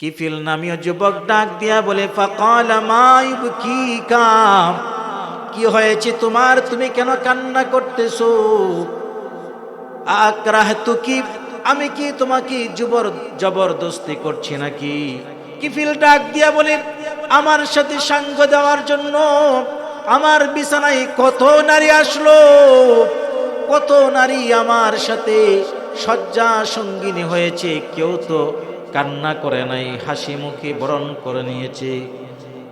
কিফিল নামীয় যুবক ডাক দিয়া বলে, ফাকাল মাইব কি কাম কি হয়েছে তোমার? তুমি কেন কান্না করতেছো? আক্রাহ তু কি? আমি কি তোমাকে জবর জবরদস্তি করছি নাকি? কিফিল ডাক দিয়া বলে, আমার সাথে সাঙ্গ দেওয়ার জন্য আমার বিছানায় কত নারী আসলো? কত নারী আমার সাথে শয্যা সঙ্গিনী হয়েছে? কেউ তো কান্না করে নাই, হাসি মুখে বরণ করে নিয়েছে।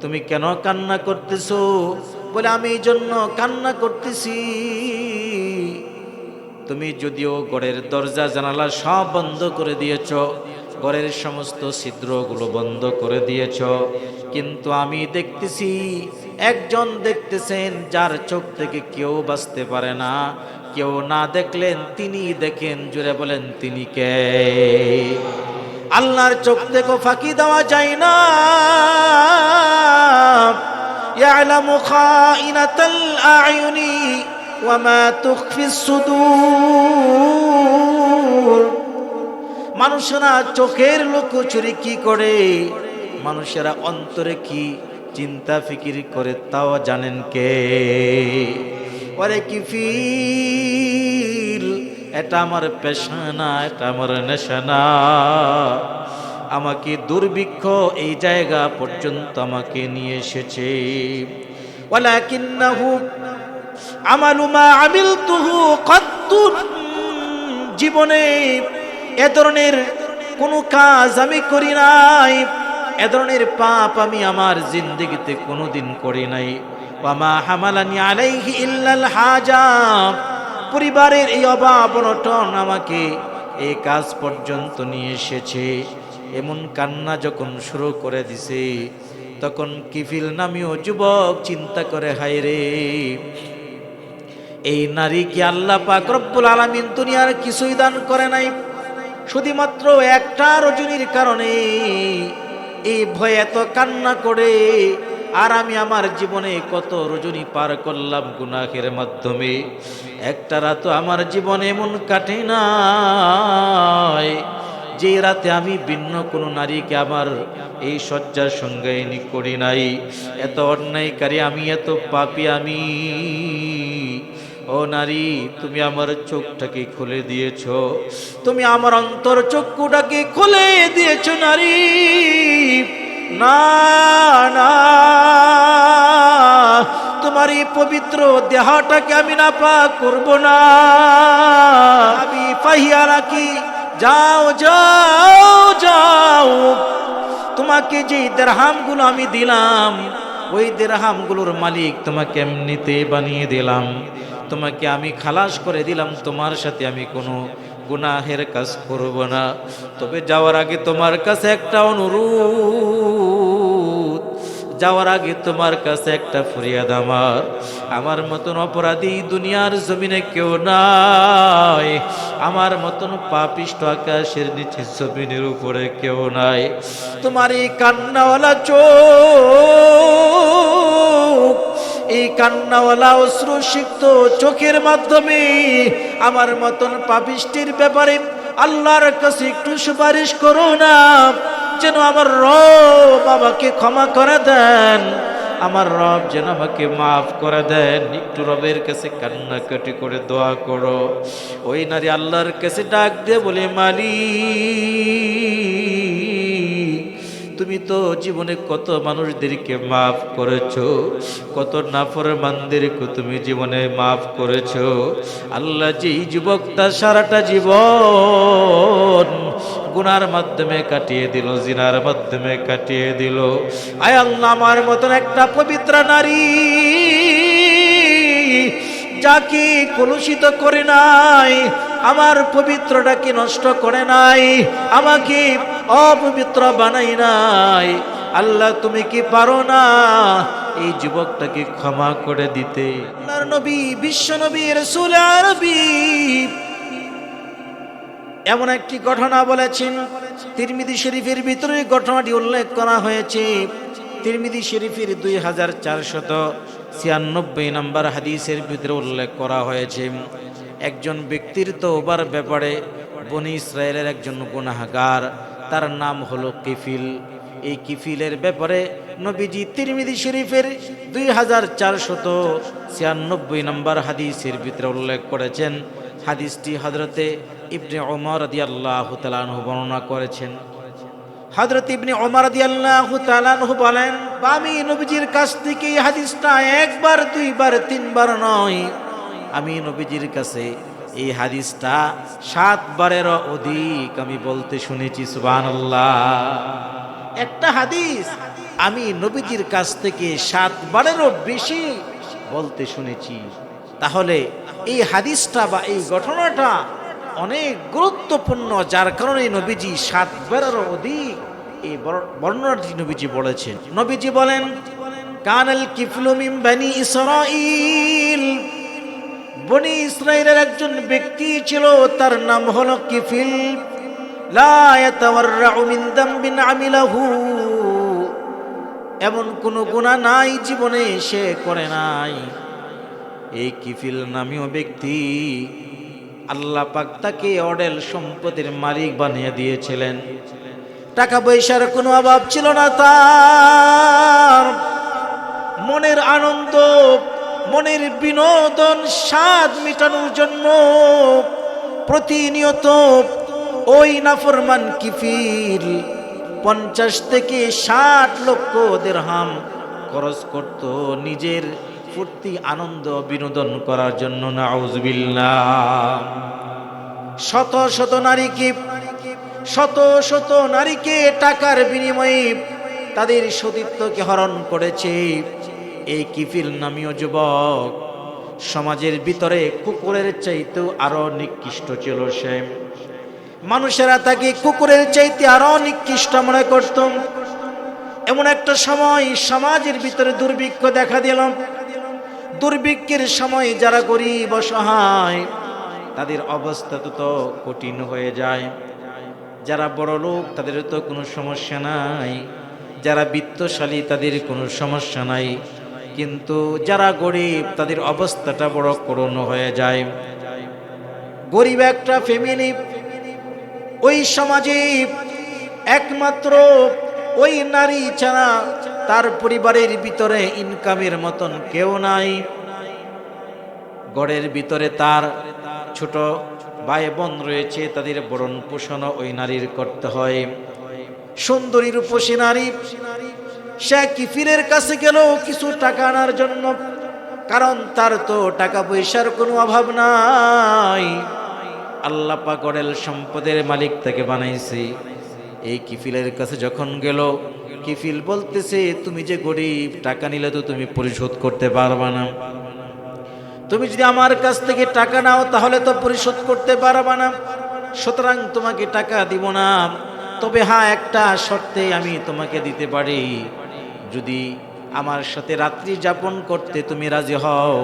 তুমি কেন কান্না করতেছো? বলে, আমি এই জন্য কান্না করতেছি। তুমি যদিও গড়ের দরজা, জানালা সব বন্ধ করে দিয়েছ, ঘরের সমস্ত ছিদ্রগুলো বন্ধ করে দিয়েছ, কিন্তু আমি দেখতেছি, একজন দেখতেছেন যার চোখ থেকে কেউ বাঁচতে পারে না। কেউ না দেখলেন তিনি দেখেন, জুড়ে বলেন, তিনি কে? আল্লাহর চোখ থেকে ফাঁকি দেওয়া যায় না يعلم خائنة الأعين وما تخفي الصدور মানুষেরা চোখের লুকোচুরি কি করে মানুষেরা অন্তরে কি চিন্তা ফিকির করে তাও জানেন কে ওরে কি ফিল এটা আমার পেশা না, এটা আমার নেশা না। আমাকে দুর্ভিক্ষ এই জায়গা পর্যন্ত আমাকে নিয়ে এসেছে। জীবনে এ ধরনের কোনো কাজ আমি করি নাই। এ ধরনের পাপ আমি আমার জিন্দগিতে কোনোদিন করি নাই। ওয়ামা হামালানি আলাইহি ইল্লাল হাজা। পরিবারের এই অভাব অনটন আমাকে এই কাজ পর্যন্ত নিয়ে এসেছে। এমন কান্না যখন শুরু করে দিছে, তখন কিফিল নামীয় যুবক চিন্তা করে, হায় রে, এই নারীকে আল্লাহ পাক রব্বুল আলামিন দুনিয়ার কিছুই দান করে নাই? শুধুমাত্র একটা রজনীর কারণে এই ভয়ে এত কান্না করে আর আমি আমার জীবনে কত রজনী পার করলাম গুনাহের মাধ্যমে। একটা রাত আমার জীবনে এমন কাটে নাই, যে রাতে আমি ভিন্ন কোনো নারীকে আমার এই শয্যার সঙ্গে করি নাই। এত অন্যায়কারী আমি, এত পাপি আমি। ও নারী, তুমি আমার চোখটাকে খুলে দিয়েছ। তুমি আমার অন্তর চক্ষুটাকে খুলে দিয়েছ নারী। না না। তোমার এই পবিত্র দেহটাকে আমি না পা করব না। আমি পাহিয়া রাখি। যাও যাও যাও। তোমাকে যে দেড়হামগুলো আমি দিলাম, ওই দেড়হামগুলোর মালিক তোমাকে এমনিতে বানিয়ে দিলাম। তোমাকে আমি খালাস করে দিলাম, তোমার সাথে আমি কোনো গুনাহের কাজ করব না। তবে যাওয়ার আগে তোমার কাছে একটা অনুরোধ। যাওয়ার আগে তোমার কাছে একটা ফরিয়াদ আমার। আমার মতন অপরাধী দুনিয়ার জমিনে কেউ নাই। আমার মতন পাপিষ্ট আকাশের নিচে জমিনের উপরে কেউ নাই। তোমার এই কান্নাওয়ালা চোখ এই কান্নাওয়ালা অশ্রুসিক্ত চোখের মাধ্যমে আমার মতন পাপিষ্টির ব্যাপারে আল্লাহর কাছে একটু সুপারিশ করো না, যেন আমার রব আমাকে ক্ষমা করে দেন। আমার রব যেন আমাকে মাফ করে দেন। একটু রবের কাছে কান্নাকাটি করে দোয়া করো। ওই নারী আল্লাহর কাছে ডাক দিয়ে বলে, মালিক তুমি তো জীবনে কত মানুষদেরকে মাফ করেছ, কত নাফর মানদেরকে তুমি জীবনে মাফ করেছ। আল্লাহ যে এই যুবকটা সারাটা জীবন গুনার মাধ্যমে কাটিয়ে দিল, জিনার মাধ্যমে কাটিয়ে দিল। আয় আল্লাহ, আমার মতন একটা পবিত্র নারী যাকে কলুষিত করে নাই, আমার পবিত্রটাকে নষ্ট করে নাই, আমাকে অপবিত্র বানাই নাই। আল্লাহ, তুমি কি পারো না এই যুবকটাকে ক্ষমা করে দিতে? নবী, বিশ্ব এমন একটি ঘটনা বলেছেন। তিরমিদি শরীফের ভিতরে ঘটনাটি উল্লেখ করা হয়েছে। তিরমিদি শরীফের দুই হাজার চারশত ছিয়ানব্বই নম্বর হাদিসের ভিতরে উল্লেখ করা হয়েছে। একজন ব্যক্তির তো ওবার ব্যাপারে বনি ইসরায়েলের একজন গুনাহগার তার নাম হলো কিফিল। এই কিফিলের ব্যাপারে নবীজি তিরমিদি শরীফের দুই হাজার চারশত ছিয়ানব্বই নম্বর হাদিসের ভিতরে উল্লেখ করেছেন। হাদিসটি হজরতে ইবনে রাদিয়াল্লাহু তাআলা আনহু বর্ণনা করেছেন। হজরত ইবনে ওমর রাদিয়াল্লাহু তাআলা আনহু বলেন, আমি নবীজির কাছ থেকে এই হাদিসটা একবার, দুইবার, তিনবার নয়। আমি নবীজির কাছে এই হাদিসটা সাতবারেরও অধিক আমি বলতে শুনেছি, সুবহানাল্লাহ। একটা হাদিস আমি নবীজির কাছ থেকে সাতবারেরও বেশি বলতে শুনেছি। তাহলে এই হাদিসটা বা এই ঘটনাটা অনেক গুরুত্বপূর্ণ, যার কারণে নবীজি সাতবারেরও অধিক এই বর- বর্ণনাটি নবীজি বলেছেন। নবীজি বলেন, কানাল কিফলু মিন বানি ইসরাইল বনি ইসরায়েলের একজন ব্যক্তি ছিল, তার নাম হলো কিফিল। মিন এমন কোনো গুনাহ নাই জীবনে, সে করে নাই। এই কিফিল নামীয় ব্যক্তি আল্লাহ পাক তাকে অডেল সম্পদের মালিক বানিয়ে দিয়েছিলেন। টাকা পয়সার কোনো অভাব ছিল না তার। মনের আনন্দ মনের বিনোদন স্বাদ মেটানোর জন্য প্রতিনিয়ত ওই নাফরমান কিফির পঞ্চাশ থেকে ষাট লক্ষ দেড়হাম খরচ করত নিজের ফুর্তি, আনন্দ, বিনোদন করার জন্য। নাউজবিল্লাহ। শত শত নারীকে, শত শত নারীকে টাকার বিনিময়ে তাদের সতীত্বকে হরণ করেছে। এই কিফিল নামীয় যুবক। সমাজের ভিতরে কুকুরের চাইতেও আরও নিকৃষ্ট ছিল সে। মানুষেরা তাকে কুকুরের চাইতে আরও নিকৃষ্ট মনে করত। এমন একটা সময় সমাজের ভিতরে দুর্ভিক্ষ দেখা দিল। দুর্ভিক্ষের সময় যারা গরিব অসহায়, তাদের অবস্থা তো তো কঠিন হয়ে যায়। যারা বড় লোক, তাদের তো কোনো সমস্যা নাই। যারা বিত্তশালী, তাদের কোনো সমস্যা নাই। কিন্তু যারা গরিব, তাদের অবস্থাটা বড় করুণ হয়ে যায়। গরিব একটা ফ্যামিলি ওই সমাজে একমাত্র ওই নারী ছাড়া তার পরিবারের ভিতরে ইনকামের মতন কেউ নাই। গড়ের ভিতরে তার ছোট ভাই বোন রয়েছে, তাদের বরণ পোষণ ওই নারীর করতে হয়। সুন্দরী রূপসী নারী সে কিফিরের কাছে গেল কিছু টাকা আনার জন্য, কারণ তার তো টাকা পয়সার কোনো অভাব নাই। আল্লাহ পাকড়েল সম্পদের মালিক তাকে বানাইছে। এই কিফিলের কাছে যখন গেল, কিফিল বলতেছে, তুমি যে গরিব, টাকা নিলে তো তুমি পরিশোধ করতে পারবা না। তুমি যদি আমার কাছ থেকে টাকা নাও, তাহলে তো পরিশোধ করতে পারবা না। সুতরাং তোমাকে টাকা দিব না। তবে হ্যাঁ একটা শর্তে আমি তোমাকে দিতে পারি। যদি আমার সাথে রাত্রি যাপন করতে তুমি রাজি হও,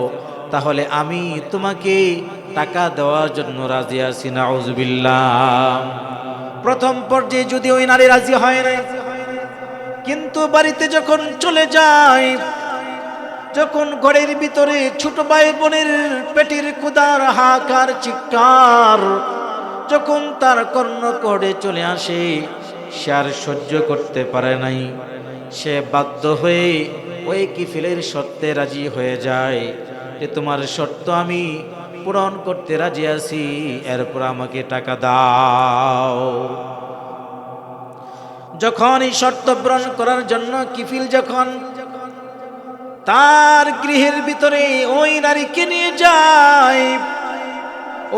তাহলে আমি তোমাকে টাকা দেওয়ার জন্য রাজি আছি, নাউজুবিল্লাহ। প্রথম পর্যায়ে যদি ওই নারী রাজি হয় না কিন্তু বাড়িতে যখন চলে যায়, যখন ঘরের ভিতরে ছোট ভাই বোনের পেটের কুদার হাকার চিৎকার, যখন তার কর্ণ করে চলে আসে, সে আর সহ্য করতে পারে নাই। সে বাধ্য হয়ে ওই কিফিলের শর্তে রাজি হয়ে যায় যে তোমার শর্ত আমি পূরণ করতে রাজি আছি, এরপর আমাকে টাকা দাও। যখন এই শর্ত পূরণ করার জন্য কিফিল যখন তার গৃহের ভিতরে ওই নারীকে নিয়ে যায়,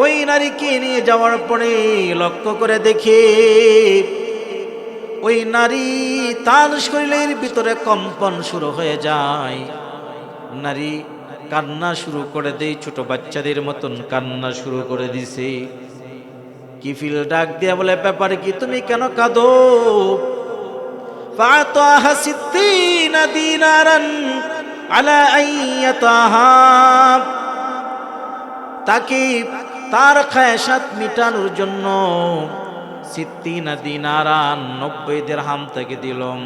ওই নারীকে নিয়ে যাওয়ার পরে লক্ষ্য করে দেখে ওই নারী তার শরীরের ভিতরে কম্পন শুরু হয়ে যায়। নারী কান্না শুরু করে দেয়, ছোট বাচ্চাদের মতন কান্না শুরু করে দিছে। কিফিল ডাক দিয়া বলে, ব্যাপারে কি? তুমি কেন কাঁদো? তাকে তার খায়সাত মিটানোর জন্য সিদ্দিনা দিনারান নব্বই দেড়হাম তাকে দিলম।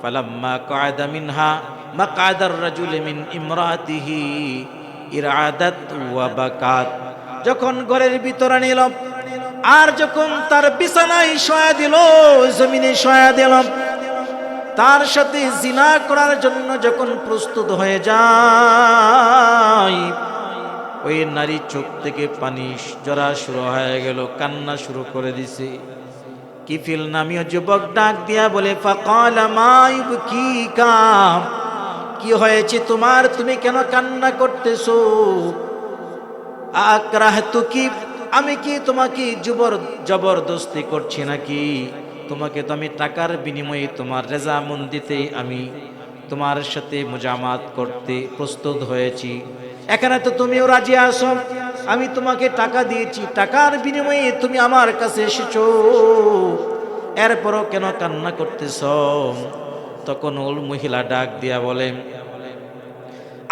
ফালাম্মা কায়দা মিনহা মাকাদার রাজুল মিন ইমরাতিহি ইরাদাত ওয়া বাকাত। যখন ঘরের ভিতরে নিল আর যখন তার বিছানায় সয়া দিল, জমিনে সয়া দিলাম, তার সাথে জিনা করার জন্য যখন প্রস্তুত হয়ে যায় ওই নারী চোখ থেকে পানি জরা শুরু হয়ে গেল, কান্না শুরু করে দিছে। কিফিল নামীয় যুবক ডাক দিয়া বলে কি কাম কি হয়েছে তোমার? তুমি কেন কান্না করতেছো? আক্রাহ কি? আমি কি তোমাকে জবর জবরদস্তি করছি নাকি? তোমাকে তো আমি টাকার বিনিময়ে তোমার রেজামন্দিতে আমি তোমার সাথে মুজামাত করতে প্রস্তুত হয়েছি। এখানে তো তুমিও রাজি আসো আমি তোমাকে টাকা দিয়েছি, টাকার বিনিময়ে তুমি আমার কাছে এসেছ। এরপরও কেন কান্না করতেছ? তখন ওল মহিলা ডাক দিয়া বলে,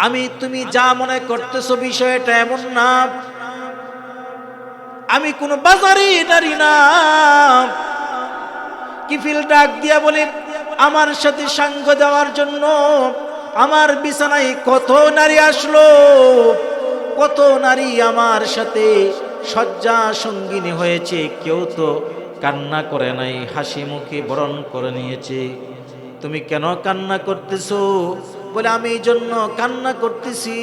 আমি, তুমি যা মনে করতেছো বিষয়টা এমন না। আমি কোনো বাজারে নারী না। কিফিল ডাক দিয়া বলে, আমার সাথে সাঙ্গ দেওয়ার জন্য আমার বিছানায় কত নারী আসলো? কত নারী আমার সাথে শয্যা সঙ্গিনী হয়েছে? কেউ তো কান্না করে নাই, হাসি মুখে বরণ করে নিয়েছে। তুমি কেন কান্না করতেছো? বলে, আমি এই জন্য কান্না করতেছি।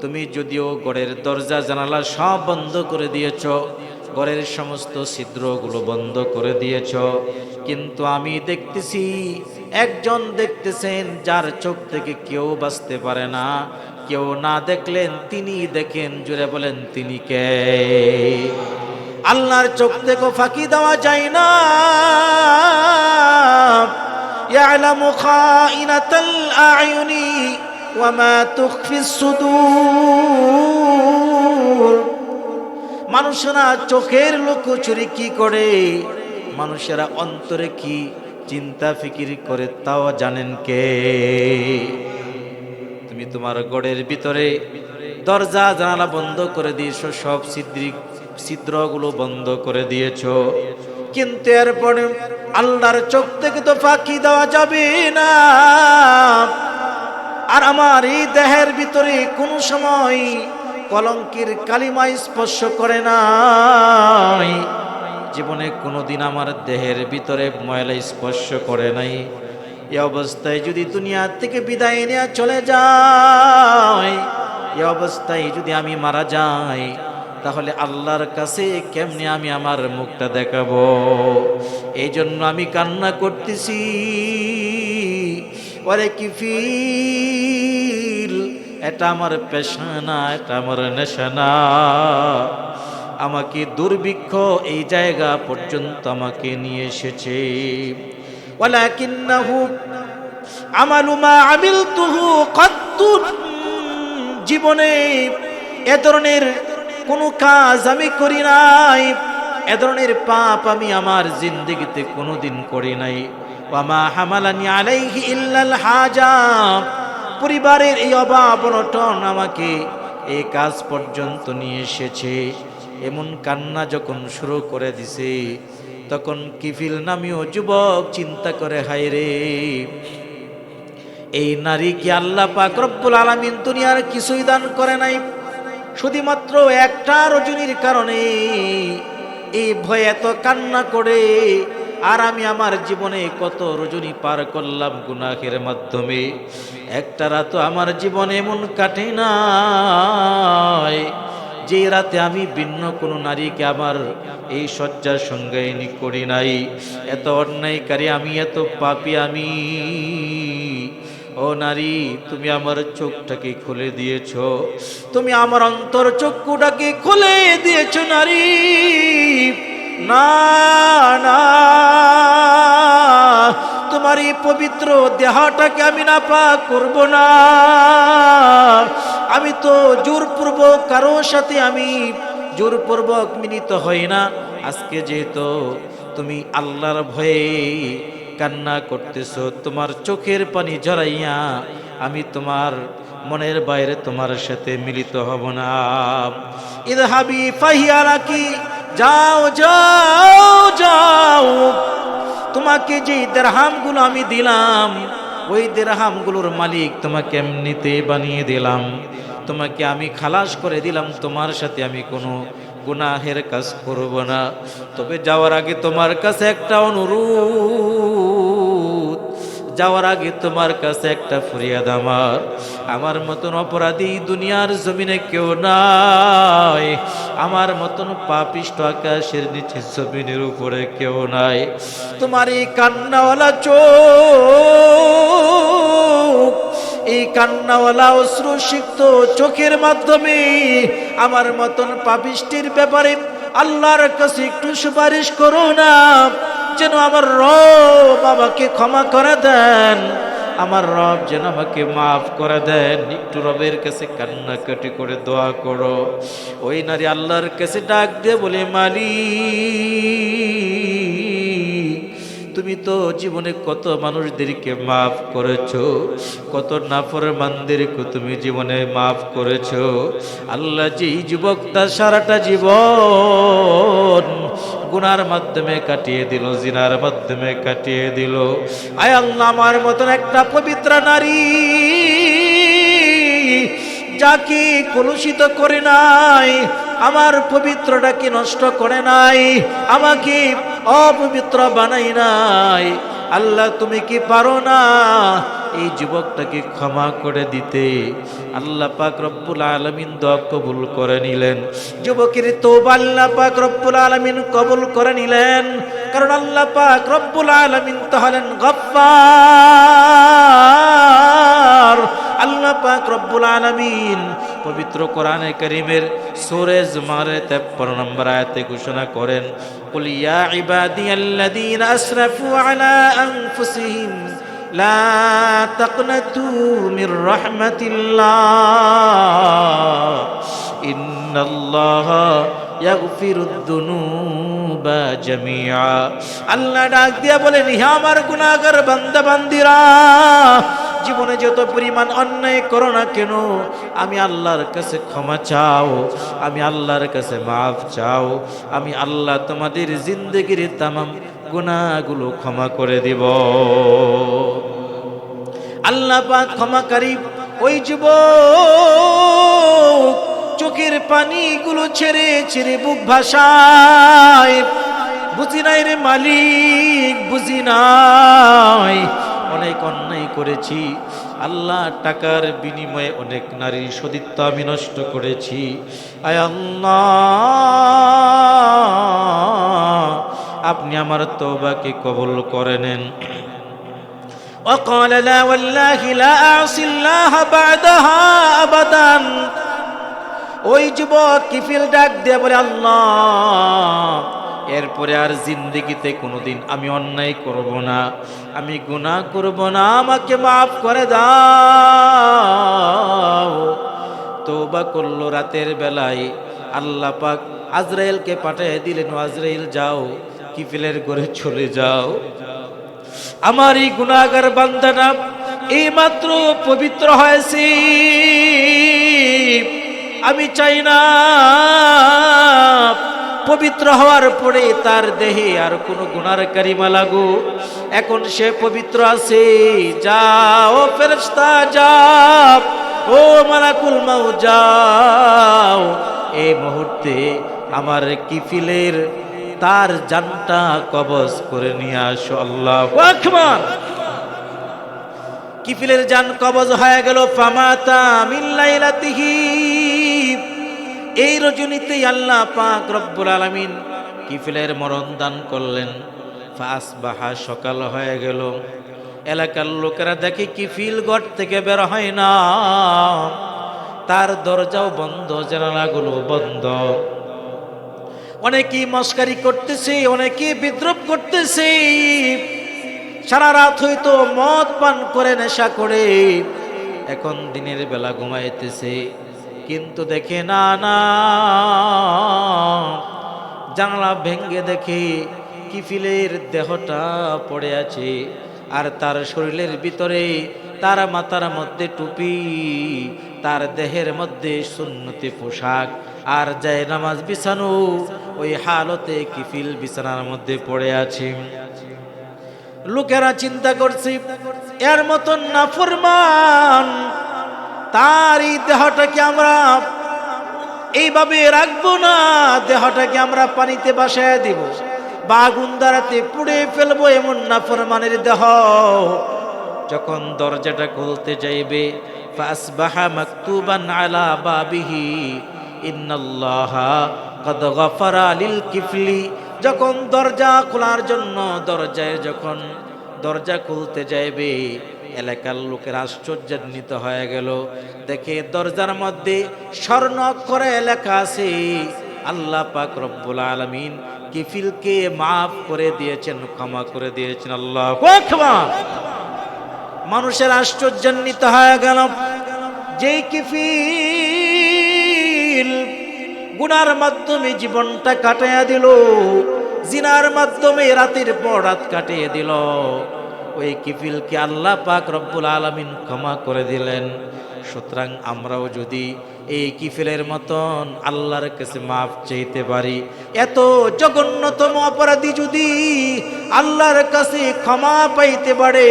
তুমি যদিও গড়ের দরজা জানালা সব বন্ধ করে দিয়েছ ঘরের সমস্ত ছিদ্রগুলো বন্ধ করে দিয়েছ কিন্তু আমি দেখতেছি একজন দেখতেছেন যার চোখ থেকে কেউ বাঁচতে পারে না কেউ না দেখলেন তিনি দেখেন জুড়ে বলেন তিনি কে আল্লাহর চোখ থেকে ফাঁকি দেওয়া যায় না يعلم خائنة الأعين وما تخفي الصدور মানুষেরা চোখের লুকোচুরি কি করে? মানুষেরা অন্তরে কি চিন্তা ফিকির করে তাও জানেন কে? তুমি তোমার গড়ের ভিতরে দরজা, জানালা বন্ধ করে দিয়েছ, সব ছিদ্রিক ছিদ্রগুলো বন্ধ করে দিয়েছ। কিন্তু এরপরে আল্লাহর চোখ থেকে তো ফাঁকি দেওয়া যাবে না। আর আমার এই দেহের ভিতরে কোনো সময় কলঙ্কের কালিমা স্পর্শ করে নাই। জীবনে কোনোদিন আমার দেহের ভিতরে ময়লা স্পর্শ করে নাই। এ অবস্থায় যদি দুনিয়া থেকে বিদায় নেওয়া চলে যায়, এ অবস্থায় যদি আমি মারা যাই, তাহলে আল্লাহর কাছে কেমনে আমি আমার মুখটা দেখাবো? এই জন্য আমি কান্না করতেছি। ওরে কি ফিল এটা আমার পেশা না এটা আমার নেশা না আমাকে দুর্ভিক্ষ এই জায়গা পর্যন্ত আমাকে নিয়ে এসেছে। জীবনে এ ধরনের কোনো কাজ আমি করি নাই। এ ধরনের পাপ আমি আমার জিন্দগিতে কোনোদিন করি নাই। ওয়ামা হামালানি আলাইহি ইল্লাল হাজা। পরিবারের এই অভাব অনটন আমাকে এই কাজ পর্যন্ত নিয়ে এসেছে। এমন কান্না যখন শুরু করে দিছে, তখন কিফিল নামীয় যুবক চিন্তা করে, হায় রে, এই নারী কি আল্লাহ পাক রব্বুল আলামিন দুনিয়ার কিছুই দান করে নাই? শুধুমাত্র একটা রজনীর কারণে এই ভয়ে এত কান্না করে আর আমি আমার জীবনে কত রজনী পার করলাম গুনাহের মাধ্যমে। একটা রাত আমার জীবনে এমন কাটে না যে রাতে আমি ভিন্ন কোনো নারীকে আমার এই শয্যার সঙ্গে করি নাই। এত অন্যায়কারী আমি, এত পাপি আমি। ও নারী, তুমি আমার চোখটাকে খুলে দিয়েছ। তুমি আমার অন্তর চক্ষুটাকে খুলে দিয়েছ নারী। না না। তোমার এই পবিত্র দেহটাকে আমি না পা করব না। আমি তো জোরপূর্বক কারও সাথে আমি জোরপূর্বক মিলিত হই না। আজকে যেহেতু তুমি আল্লাহর ভয়ে কান্না করতেছ, তোমার চোখের পানি জড়াইয়া আমি তোমার মনের বাইরে তোমার সাথে মিলিত হব না। ইদহাবি ফাহিয়ারা কি যাও যাও যাও। তোমাকে যে দেরহামগুলো আমি দিলাম, ওই দেরহামগুলোর মালিক তোমাকে এমনিতে বানিয়ে দিলাম। তোমাকে আমি খালাস করে দিলাম, তোমার সাথে আমি কোনো গুনাহের কাজ করব না। তবে যাওয়ার আগে তোমার কাছে একটা অনুরোধ। যাওয়ার আগে তোমার কাছে একটা ফরিয়াদ আমার। আমার মতন অপরাধী দুনিয়ার জমিনে কেউ নাই। আমার মতন পাপিষ্ট আকাশের নিচে জমিনের উপরে কেউ নাই। তোমার এই কান্নাওয়ালা চোখ, এই কান্নাওয়ালা অশ্রু সিক্ত চোখের মাধ্যমে আমার মতন পাপিষ্টির ব্যাপারে আল্লাহর কাছে একটু সুপারিশ করো না। যেন আমার রব আমাকে ক্ষমা করে দেন, আমার রব যেন আমাকে মাফ করে দেন। একটু রবের কাছে কান্নাকাটি করে দোয়া করো। ওই নারী আল্লাহর কাছে ডাক দিয়ে বলে, মালিক, তুমি তো জীবনে কত মানুষদেরকে মাফ করেছ, কত নাফরমানদেরকে তুমি জীবনে মাফ করেছ। আল্লাহ যে যুবকটা সারাটা জীবন গুনার মাধ্যমে কাটিয়ে দিল, জিনার মাধ্যমে কাটিয়ে দিল। আয় আল্লাহ, আমার মতন একটা পবিত্র নারী যাকে কলুষিত করে নাই, আমার পবিত্রটাকে নষ্ট করে নাই, আমাকে অপবিত্র বানাই নাই। আল্লাহ, তুমি কি পারো না? এই যুবকটাকে ক্ষমা করে দিতে আল্লাহ পাক রব্বুল আলমিন দোয়া কবুল করে নিলেন। যুবকের তো আল্লাহ পাক রব্বুল আলমিন কবুল করে নিলেন। কারণ আল্লাহ পাক রব্বুল আলমিন তো হলেন গফ্ফার। আল্লাহ পাক রব্বুল আলমিন পবিত্র কোরআনে কারীমের সূরা মারে 53 নম্বর আয়াতে ঘোষণা করেন, কুল ইয়া ইবাদিয়াল্লাযীনা আসরাফু আলা আনফুসিহিম লা তাকনাতু মির রাহমাতিল্লাহ। ইন্নাল্লাহা ইয়াগফিরুদ দুনুবা জামিআ। আল্লাহ ডাক দিয়া বলেন হে আমার গুনাহগার বান্দা বান্দিরা, জীবনে যত পরিমাণ অন্যায় করো না কেন, আমি আল্লাহর কাছে ক্ষমা চাও, আমি আল্লাহর কাছে মাফ চাও, আমি আল্লাহ তোমাদের জিন্দগির তামাম গুনাহগুলো ক্ষমা করে দিব। আল্লাহ পাক ক্ষমাকারী ওই যুবক চোখের পানিগুলো ছেড়ে ছেড়ে বুক ভাষায় বুঝি নাই রে মালিক, বুঝি নাই, অনেক অন্যায় করেছি। আল্লাহ টাকার বিনিময়ে অনেক নারীর সতীত্ব আমি নষ্ট করেছি। আয় আল্লাহ আপনি আমার তওবাকে কবুল করে নেন وقال لا والله لا أعصي الله بعدها أبدا ওই যুবক কিফিল ডাক দিয়ে বলে আল্লাহ এরপরে আর জিন্দগিতে কোনোদিন আমি অন্যায় করব না আমি গুনাহ করব না আমাকে মাফ করে দাও তৌবা করলো রাতের বেলায় আল্লাহ পাক আজরাইলকে পাঠিয়ে দিলেন "ও আজরাইল যাও কিফিলের ঘরে চলে যাও। আমার এই গুণাগার বান্দানা এই মাত্র পবিত্র হয়েছে। আমি চাই না পবিত্র হওয়ার পরে তার দেহে আর কোনো গুণার কারিমা লাগু এখন সে পবিত্র আছে। যাও ফেরস্তা যাও। ও মালাকুল মাউ যাও। এই মুহূর্তে আমার কিফিলের তার জানটা কবজ করে নিয়ে আসো, আল্লাহ কিফিলের জান কবজ হয়ে গেল, ফামাতা মিল্লাইলাতিহি এই রজনীতেই আল্লাহ পাক রব্বুল আলামিন কিফিলের মরণ দান করলেন। ফাস বাহা সকাল হয়ে গেল। এলাকার লোকেরা দেখে কিফিল গড় থেকে বের হয় না। তার দরজাও বন্ধ, জানালাগুলো বন্ধ। অনেকেই মস্কারি করতেছে অনেকে বিদ্রোপ করতেছে। সারা রাত হয়তো মদ পান করে, নেশা করে। এখন দিনের বেলা ঘুমাইতেছে। কিন্তু দেখে, না না, জানলা ভেঙ্গে দেখে কিফিলের দেহটা পড়ে আছে। আর তার শরীরের ভিতরে তার মাথার মধ্যে টুপি, তার দেহের মধ্যে সুন্নতি পোশাক, আর যায় নামাজ বিছানো, ওই হালতে কিফিল বিছানার মধ্যে পড়ে আছে। লোকেরা চিন্তা করছে, এর মতন নাফরমান তার এই দেহটাকে আমরা এইভাবে রাখব না, দেহটাকে আমরা পানিতে বাসায় দিব, বা আগুন পুড়ে ফেলব এমন না ফরমানের দেহ। যখন দরজাটা খুলতে যাইবে, ফাসবাহা মাকতুবান আলা বাবিহি, ইন্নাল্লাহা কদ গফারা লিল কিফলি। যখন দরজা খোলার জন্য দরজায় যখন দরজা খুলতে যাইবে, এলাকার লোকের আশ্চর্যান্বিত হয়ে গেল। দেখে দরজার মধ্যে স্বর্ণ করে এলাকা আছে, আল্লাহ পাক রব্বুল আলামিন কিফিলকে মাফ করে দিয়েছেন, ক্ষমা করে দিয়েছেন, আল্লাহ ক্ষমা মানুষের আশ্চর্যান্বিত হয়ে গেল। যেই কিফিল গুনার মাধ্যমে জীবনটা কাটাইয়া দিল, জিনার মাধ্যমে রাতের পর রাত কাটিয়ে দিল। ওই কিফিলকে আল্লাহ পাক রব্বুল আলামিন ক্ষমা করে দিলেন। সুতরাং আমরাও যদি এই কিফিলের মতন আল্লাহর কাছে মাফ চাইতে পারি, এত জঘন্যতম অপরাধী যদি আল্লাহর কাছে ক্ষমা পাইতে পারে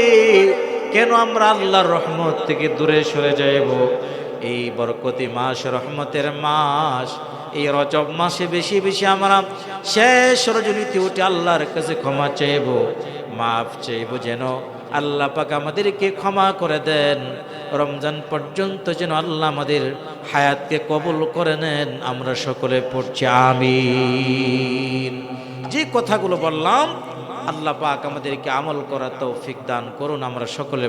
কেন আমরা আল্লাহর রহমত থেকে দূরে সরে যাইব? এই বরকতি মাস, রহমতের মাস, এই রজব মাসে বেশি বেশি আমরা শেষ রজনীতি উঠে আল্লাহর কাছে ক্ষমা চাইব। মাফ চাইব যেন আল্লাহ পাক আমাদেরকে ক্ষমা করে দেন। রমজান পর্যন্ত যেন আল্লাহ আমাদের হায়াতকে কবুল করে নেন। আমরা সকলে পড়ছি, আমিন। যে কথাগুলো বললাম আল্লাহ পাক আমাদেরকে আমল করা তৌফিক দান করুন আমরা সকলে